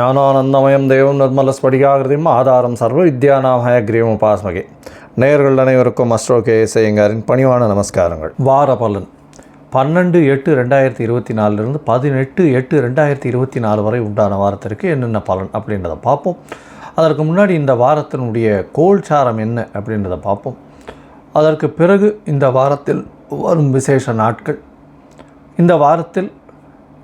ஞானானந்தமயம் தேவம் நிர்மல ஸ்படிகாகிருதியும் ஆதாரம் சர்வ வித்யானாமய கிரீவம் உபாஸ்மகே. நேயர்கள் அனைவருக்கும் அஸ்ட்ரோ கே எஸ்ஐங்காரின் பணிவான நமஸ்காரங்கள். வார பலன். பன்னெண்டு எட்டு ரெண்டாயிரத்தி இருபத்தி நாலுலேருந்து பதினெட்டு எட்டு ரெண்டாயிரத்தி இருபத்தி நாலு வரை உண்டான வாரத்திற்கு என்னென்ன பலன் அப்படின்றத பார்ப்போம். அதற்கு முன்னாடி இந்த வாரத்தினுடைய கோல்சாரம் என்ன அப்படின்றத பார்ப்போம். அதற்கு பிறகு இந்த வாரத்தில் வரும் விசேஷ நாட்கள். இந்த வாரத்தில்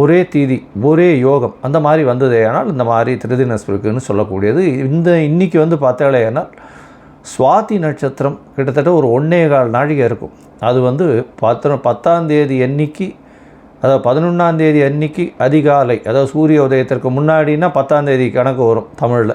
ஒரே தீதி ஒரே யோகம் அந்த மாதிரி வந்ததே ஆனால் இந்த மாதிரி திருதினஸ்பிருக்குன்னு சொல்லக்கூடியது. இந்த இன்றைக்கி வந்து பார்த்தாலேனால் சுவாதி நட்சத்திரம் கிட்டத்தட்ட ஒரு ஒன்றே கால் நாழிகை இருக்கும். அது வந்து பத்து பத்தாந்தேதி அன்னைக்கு அதாவது பதினொன்றாந்தேதி அன்னைக்கு அதிகாலை அதாவது சூரிய உதயத்திற்கு முன்னாடினா பத்தாந்தேதி கணக்கு வரும் தமிழில்.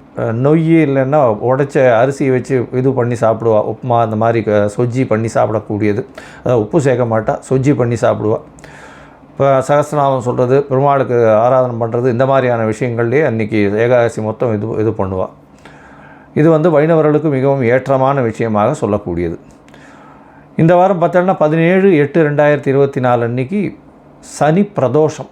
நொய் இல்லைன்னா உடைச்ச அரிசியை வச்சு இது பண்ணி சாப்பிடுவா. உப்புமா அந்த மாதிரி சொஜ்ஜி பண்ணி சாப்பிடக்கூடியது. அதாவது உப்பு சேர்க்க மாட்டா சொஜ்ஜி பண்ணி சாப்பிடுவா. இப்போ சகசிரநாமம் சொல்கிறது பெருமாளுக்கு ஆராதனை பண்ணுறது இந்த மாதிரியான விஷயங்கள்லேயே அன்றைக்கி ஏகாதசி மொத்தம் இது இது பண்ணுவாள் இது வந்து வைணவர்களுக்கு மிகவும் ஏற்றமான விஷயமாக சொல்லக்கூடியது. இந்த வாரம் பார்த்தோன்னா பதினேழு எட்டு ரெண்டாயிரத்தி இருபத்தி நாலு அன்றைக்கி சனி பிரதோஷம்.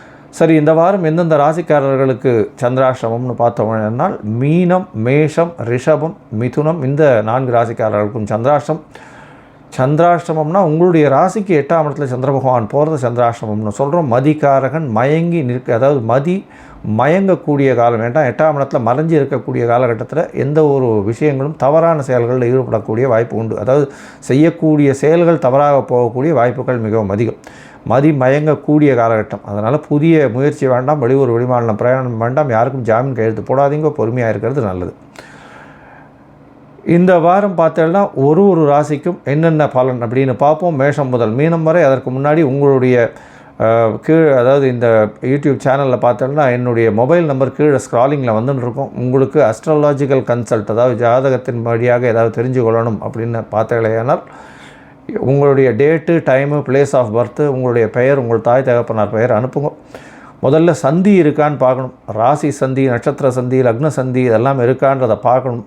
சரி இந்த வாரம் எந்தெந்த ராசிக்காரர்களுக்கு சந்திராஷ்டமம்னு பார்த்தோம்னால் மீனம் மேஷம் ரிஷபம் மிதுனம் இந்த நான்கு ராசிக்காரர்களுக்கும் சந்திராஷ்டம். சந்திராஷ்டமம்னா உங்களுடைய ராசிக்கு எட்டாம் இடத்துல சந்திர பகவான் போகிறது சந்திராஷ்டமம்னு சொல்கிறோம் மதிக்காரகன் மயங்கி நிற்க அதாவது மதி மயங்கக்கூடிய காலம் வேண்டாம் எட்டாம் இடத்துல மறைஞ்சு இருக்கக்கூடிய காலகட்டத்தில் எந்த ஒரு விஷயங்களும் தவறான செயல்களில் ஈடுபடக்கூடிய வாய்ப்பு உண்டு. அதாவது செய்யக்கூடிய செயல்கள் தவறாக போகக்கூடிய வாய்ப்புகள் மிகவும் அதிகம். மதி மயங்கக்கூடிய காலகட்டம். அதனால் புதிய முயற்சி வேண்டாம் வெளியூர் வெளிமாநிலம் பிரயாணம் வேண்டாம் யாருக்கும் ஜாமீன் கையெழுத்து போடாதீங்க பொறுமையாக இருக்கிறது நல்லது. இந்த வாரம் பார்த்தேன்னா ஒரு ஒரு ராசிக்கும் என்னென்ன பலன் அப்படின்னு பார்ப்போம். மேஷம் முதல் மீனம் வரை அதற்கு முன்னாடி உங்களுடைய கீழே அதாவது இந்த யூடியூப் சேனலில் பார்த்தோம்னா என்னுடைய மொபைல் நம்பர் கீழே ஸ்க்ராலிங்கில் வந்துன்னு இருக்கும். உங்களுக்கு அஸ்ட்ராலாஜிக்கல் கன்சல்ட் அதாவது ஜாதகத்தின் வழியாக ஏதாவது தெரிஞ்சு கொள்ளணும் அப்படின்னு பார்த்தீங்களேனால் உங்களுடைய date time place of birth உங்களுடைய பெயர் உங்கள் தாய் தகப்பனார் பெயர் அனுப்புங்க. முதல்ல சந்தி இருக்கான்னு பார்க்கணும். ராசி சந்தி நட்சத்திர சந்தி லக்ன சந்தி இதெல்லாம் இருக்கான்றதை பார்க்கணும்.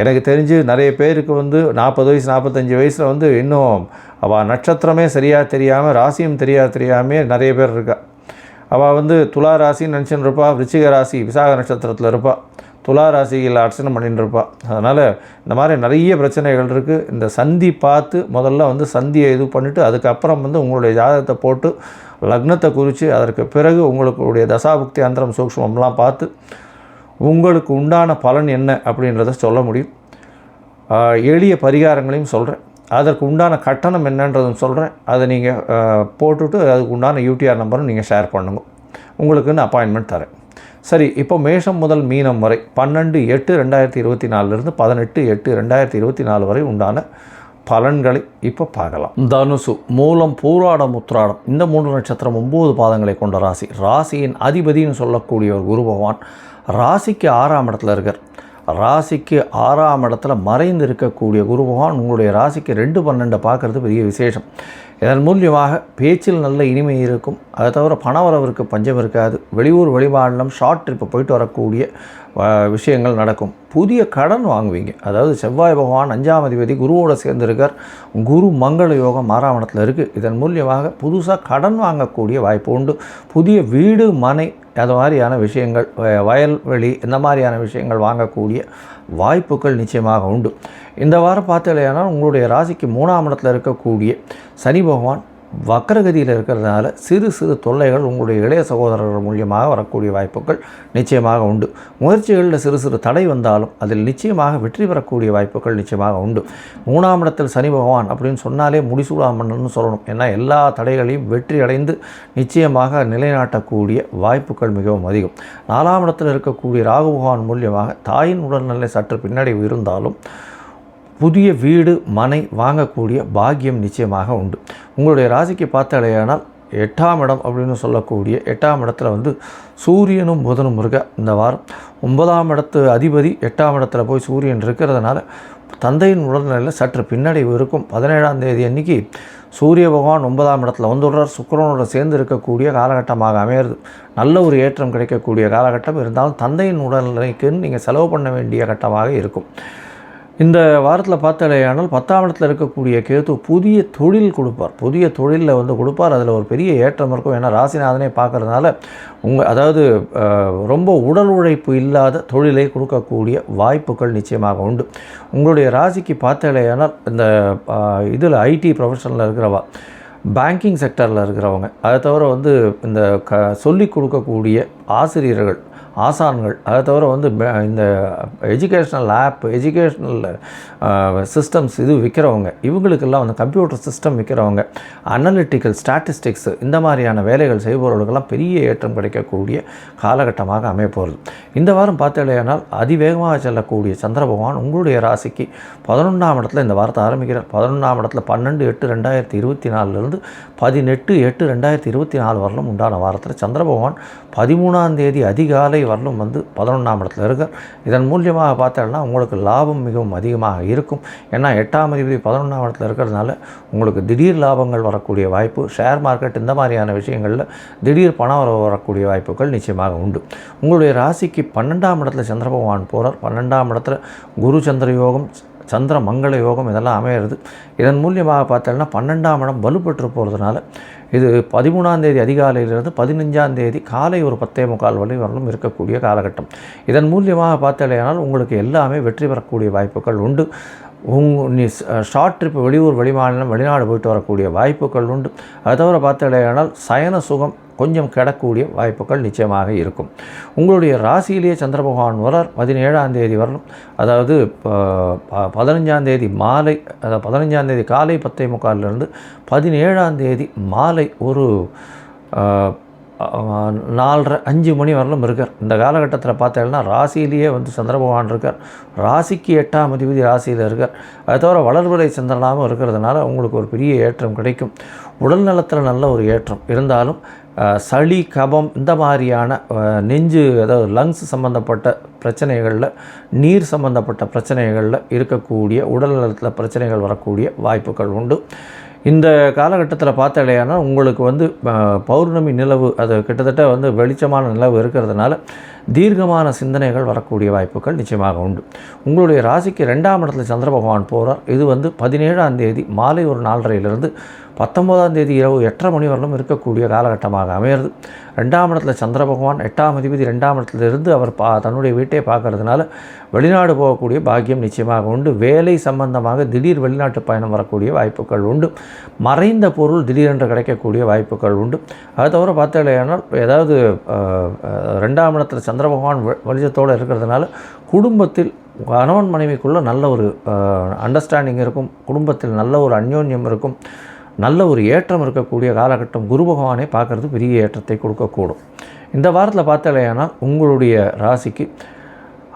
எனக்கு தெரிஞ்சு நிறைய பேருக்கு வந்து நாற்பது வயசு நாற்பத்தஞ்சு வயசில் வந்து இன்னும் அவள் நட்சத்திரமே சரியாக தெரியாமல் ராசியும் தெரியாது தெரியாமே நிறைய பேர் இருக்கா. அவள் வந்து துலா ராசின்னு நினச்சின்னு இருப்பாள் விருச்சிக ராசி விசாக நட்சத்திரத்தில் இருப்பாள் துலா ராசியில் அர்ச்சனை பண்ணிட்டுருப்பாள் அதனால் இந்த மாதிரி நிறைய பிரச்சனைகள் இருக்குது இந்த சந்தி பார்த்து முதல்ல வந்து சந்தியை இது பண்ணிவிட்டு அதுக்கப்புறம் வந்து உங்களுடைய ஜாதகத்தை போட்டு லக்னத்தை குறித்து அதற்கு பிறகு உங்களுடைய தசாபுக்தி அந்தரம் சூக்ஷ்மம்லாம் பார்த்து உங்களுக்கு உண்டான பலன் என்ன அப்படின்றத சொல்ல முடியும். எளிய பரிகாரங்களையும் சொல்கிறேன் அதற்கு உண்டான கட்டணம் என்னன்றதும் சொல்கிறேன் அதை நீங்கள் போட்டுவிட்டு அதுக்கு உண்டான யூடிஆர் நம்பரும் நீங்கள் ஷேர் பண்ணுங்க. உங்களுக்குன்னு அப்பாயின்மெண்ட் தரேன். சரி இப்போ மேஷம் முதல் மீனம் வரை பன்னெண்டு எட்டு ரெண்டாயிரத்தி இருபத்தி நாலுலேருந்து பதினெட்டு எட்டு ரெண்டாயிரத்தி இருபத்தி நாலு வரை உண்டான பலன்களை இப்போ பார்க்கலாம். தனுசு மூலம் பூராடம் உத்ராடம் இந்த மூன்று நட்சத்திரம் ஒம்பது பாதங்களை கொண்ட ராசி. ராசியின் அதிபதின்னு சொல்லக்கூடிய ஒரு குரு பகவான் ராசிக்கு ஆறாம் இடத்துல இருக்கார். ராசிக்கு ஆறாம் இடத்துல மறைந்து இருக்கக்கூடிய குரு பகவான் உங்களுடைய ராசிக்கு ரெண்டு பன்னெண்டை பார்க்குறது பெரிய விசேஷம். இதன் மூலியமாக பேச்சில் நல்ல இனிமை இருக்கும். அதை தவிர பணவரவிற்கு பஞ்சம் இருக்காது. வெளியூர் வெளிமாநிலம் ஷார்ட் ட்ரிப்பு போயிட்டு வரக்கூடிய விஷயங்கள் நடக்கும். புதிய கடன் வாங்குவீங்க. அதாவது செவ்வாய் பகவான் அஞ்சாம் அதிபதி குருவோடு சேர்ந்திருக்கார். குரு மங்கள யோகம் ஆறாம் இடத்துல இருக்குது இதன் மூலியமாக புதுசாக கடன் வாங்கக்கூடிய வாய்ப்பு உண்டு. புதிய வீடு மனை அது மாதிரியான விஷயங்கள் வயல்வெளி இந்த மாதிரியான விஷயங்கள் வாங்கக்கூடிய வாய்ப்புகள் நிச்சயமாக உண்டு. இந்த வாரம் பார்த்தீங்கன்னா உங்களுடைய ராசிக்கு மூணாம் இடத்தில் இருக்கக்கூடிய சனி பகவான் வக்கரகதியில் இருக்கிறதுனால சிறு சிறு தொல்லைகள் உங்களுடைய இளைய சகோதரர்கள் மூலியமாக வரக்கூடிய வாய்ப்புகள் நிச்சயமாக உண்டு. முயற்சிகளில் சிறு சிறு தடை வந்தாலும் அதில் நிச்சயமாக வெற்றி பெறக்கூடிய வாய்ப்புகள் நிச்சயமாக உண்டு. மூணாம் இடத்தில் சனி பகவான் அப்படின்னு சொன்னாலே முடிசூடாமன்னு சொல்லணும். ஏன்னா எல்லா தடைகளையும் வெற்றி அடைந்து நிச்சயமாக நிலைநாட்டக்கூடிய வாய்ப்புகள் மிகவும் அதிகம். நாலாம் இடத்தில் இருக்கக்கூடிய ராகு பகவான் மூலியமாக தாயின் உடல்நிலை சற்று பின்னடைவு இருந்தாலும் புதிய வீடு மனை வாங்கக்கூடிய பாக்கியம் நிச்சயமாக உண்டு. உங்களுடைய ராசிக்கு பார்த்தாலேயானால் எட்டாம் இடம் அப்படின்னு சொல்லக்கூடிய எட்டாம் இடத்துல வந்து சூரியனும் புதனும் இருக்க இந்த வாரம். ஒன்பதாம் இடத்து அதிபதி எட்டாம் இடத்துல போய் சூரியன் இருக்கிறதுனால தந்தையின் உடல்நிலையில் சற்று பின்னடைவு இருக்கும். பதினேழாம் தேதி அன்னைக்கு சூரிய பகவான் ஒன்பதாம் இடத்துல வந்துடுறார். சுக்கரனோட சேர்ந்து இருக்கக்கூடிய காலகட்டமாக அமையிறது. நல்ல ஒரு ஏற்றம் கிடைக்கக்கூடிய காலகட்டம் இருந்தாலும் தந்தையின் உடல்நிலைக்குன்னு நீங்கள் செலவு பண்ண வேண்டிய கட்டமாக இருக்கும். இந்த வாரத்தில் பார்த்தாலேயானால் பத்தாம் இடத்துல இருக்கக்கூடிய கேது புதிய தொழில் கொடுப்பார். புதிய தொழிலில் வந்து கொடுப்பார். அதில் ஒரு பெரிய ஏற்றம் இருக்கும். ஏன்னா ராசிநாதனே பார்க்குறதுனால உங்கள் அதாவது ரொம்ப உடல் உழைப்பு இல்லாத தொழிலை கொடுக்கக்கூடிய வாய்ப்புகள் நிச்சயமாக உண்டு. உங்களுடைய ராசிக்கு பார்த்தாலேயானால் இந்த இதில் ஐடி ப்ரொஃபஷனில் இருக்கிறவா பேங்கிங் செக்டரில் இருக்கிறவங்க அதை தவிர வந்து இந்த க சொல்லிக் கொடுக்கக்கூடிய ஆசிரியர்கள் ஆசான்கள். அதை தவிர வந்து இந்த எஜுகேஷ்னல் ஆப் எஜுகேஷ்னல் சிஸ்டம்ஸ் இது விற்கிறவங்க இவங்களுக்கெல்லாம் வந்து கம்ப்யூட்டர் சிஸ்டம் விற்கிறவங்க அனலிட்டிக்கல் ஸ்டாட்டிஸ்டிக்ஸ் இந்த மாதிரியான வேலைகள் செய்பவர்களுக்கெல்லாம் பெரிய ஏற்றம் கிடைக்கக்கூடிய காலகட்டமாக அமையப்போகிறது இந்த வாரம் பார்த்தீங்கன்னா அதிவேகமாக செல்லக்கூடிய சந்திர பகவான் உங்களுடைய ராசிக்கு பதினொன்றாம் இடத்துல இந்த வாரத்தை ஆரம்பிக்கிறார். பதினொன்றாம் இடத்துல பன்னெண்டு எட்டு ரெண்டாயிரத்தி இருபத்தி நாலுலேருந்து பதினெட்டு எட்டு ரெண்டாயிரத்தி இருபத்தி நாலு வரலும் உண்டான வாரத்தில் சந்திர பகவான் பதிமூணாம் தேதி அதிகாலை வரலும் வந்து பதினொன்றாம் இடத்துல இருக்கார் இதன் மூலியமாக பார்த்தோம்னா உங்களுக்கு லாபம் மிகவும் அதிகமாக இருக்கும். ஏன்னா எட்டாம் அதிபதி பதினொன்றாம் இடத்துல இருக்கிறதுனால உங்களுக்கு திடீர் லாபங்கள் வரக்கூடிய வாய்ப்பு ஷேர் மார்க்கெட் இந்த மாதிரியான விஷயங்களில் திடீர் பணம் வர வரக்கூடிய வாய்ப்புகள் நிச்சயமாக உண்டு. உங்களுடைய ராசிக்கு பன்னெண்டாம் இடத்துல சந்திர பகவான் போகிறார் பன்னெண்டாம் இடத்துல குரு சந்திர யோகம் சந்திர மங்கள யோகம் இதெல்லாம் அமையிறது. இதன் மூலியமாக பார்த்தோம்னா பன்னெண்டாம் இடம் வலுப்பெற்று போகிறதுனால இது பதிமூணாம் தேதி அதிகாலையிலிருந்து பதினஞ்சாம் தேதி காலை ஒரு பத்தே முக்கால் வரை வரலும் இருக்கக்கூடிய காலகட்டம். இதன் மூலியமாக பார்த்தாலேயானால் உங்களுக்கு எல்லாமே வெற்றி பெறக்கூடிய வாய்ப்புகள் உண்டு. உங் நீ ஷார்ட் ட்ரிப் வெளியூர் வெளிமாநிலம் வெளிநாடு போயிட்டு வரக்கூடிய வாய்ப்புகள் உண்டு. அதை தவிர பார்த்தாலேயானால் சயன சுகம் கொஞ்சம் கிடக்கூடிய வாய்ப்புகள் நிச்சயமாக இருக்கும். உங்களுடைய ராசியிலேயே சந்திர பகவான் வரார் பதினேழாம் தேதி வரலும் அதாவது பதினஞ்சாம் தேதி மாலை அதாவது பதினஞ்சாம் தேதி காலை பத்தே முக்காலிலிருந்து பதினேழாம் தேதி மாலை ஒரு நாலரை அஞ்சு மணி வரலும் இருக்கார். இந்த காலகட்டத்தில் பார்த்தீங்கன்னா ராசியிலேயே வந்து சந்திர பகவான் இருக்கார். ராசிக்கு எட்டாம் அதிபதி ராசியில் இருக்கார். அதை தவிர வளர்வலை சந்திரனாகவும் இருக்கிறதுனால உங்களுக்கு ஒரு பெரிய ஏற்றம் கிடைக்கும். உடல் நலத்தில் நல்ல ஒரு ஏற்றம். இருந்தாலும் சளி கபம் இந்த மாதிரியான நெஞ்சு அதாவது லங்ஸ் சம்மந்தப்பட்ட பிரச்சனைகளில் நீர் சம்மந்தப்பட்ட பிரச்சனைகளில் இருக்கக்கூடிய உடல் நலத்தில் பிரச்சனைகள் வரக்கூடிய வாய்ப்புகள் உண்டு. இந்த காலகட்டத்தில் பார்த்தாலேனா உங்களுக்கு வந்து பௌர்ணமி நிலவு அது கிட்டத்தட்ட வந்து வெளிச்சமான நிலவு இருக்கிறதுனால தீர்க்கமான சிந்தனைகள் வரக்கூடிய வாய்ப்புகள் நிச்சயமாக உண்டு. உங்களுடைய ராசிக்கு ரெண்டாம் இடத்துல சந்திர பகவான் போகிறார் இது வந்து பதினேழாம் தேதி மாலை ஒரு நாலரையிலிருந்து பத்தொம்போதாம் தேதி இரவு எட்டரை மணி வரலும் இருக்கக்கூடிய காலகட்டமாக அமையிறது ரெண்டாம் இடத்துல சந்திர பகவான் எட்டாம் அதிபதி ரெண்டாம் இடத்துலேருந்து அவர் பா தன்னுடைய வீட்டை பார்க்கறதுனால வெளிநாடு போகக்கூடிய பாக்கியம் நிச்சயமாக உண்டு. வேலை சம்பந்தமாக திடீர் வெளிநாட்டு பயணம் வரக்கூடிய வாய்ப்புகள் உண்டு. மறைந்த பொருள் திடீரென்று கிடைக்கக்கூடிய வாய்ப்புகள் உண்டு. அது தவிர பார்த்தீங்கன்னா ஏதாவது ரெண்டாம் இடத்துல சந்திர பகவான் வெளிச்சத்தோடு இருக்கிறதுனால குடும்பத்தில் கணவன் மனைவிக்குள்ளே நல்ல ஒரு அண்டர்ஸ்டாண்டிங் இருக்கும். குடும்பத்தில் நல்ல ஒரு அந்யோன்யம் இருக்கும். நல்ல ஒரு ஏற்றம் இருக்கக்கூடிய காலகட்டம் குரு பகவானை பார்க்குறது பெரிய ஏற்றத்தை கொடுக்கக்கூடும். இந்த வாரத்தில் பார்த்தாலேயானால் உங்களுடைய ராசிக்கு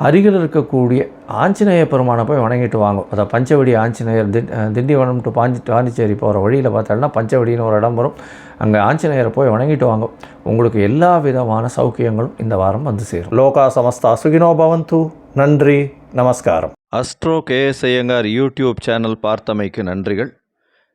அருகில் இருக்கக்கூடிய ஆஞ்சநேய பெருமானை போய் வணங்கிட்டு வாங்கும் அதை பஞ்சவடி ஆஞ்சநேயர் திண் திண்டிவனம் டு பாஞ்சி பாண்டிச்சேரி போகிற வழியில் பார்த்தோம்னா பஞ்சவடின்னு ஒரு இடம் வரும். அங்கே ஆஞ்சநேயரை போய் வணங்கிட்டு வாங்கும் உங்களுக்கு எல்லா விதமான சௌக்கியங்களும் இந்த வாரம் வந்து சேரும். லோகா சமஸ்தா சுகினோ பவந்து. நன்றி. நமஸ்காரம். Astro KS Iyengar YouTube channel பார்த்தமைக்கு நன்றிகள்.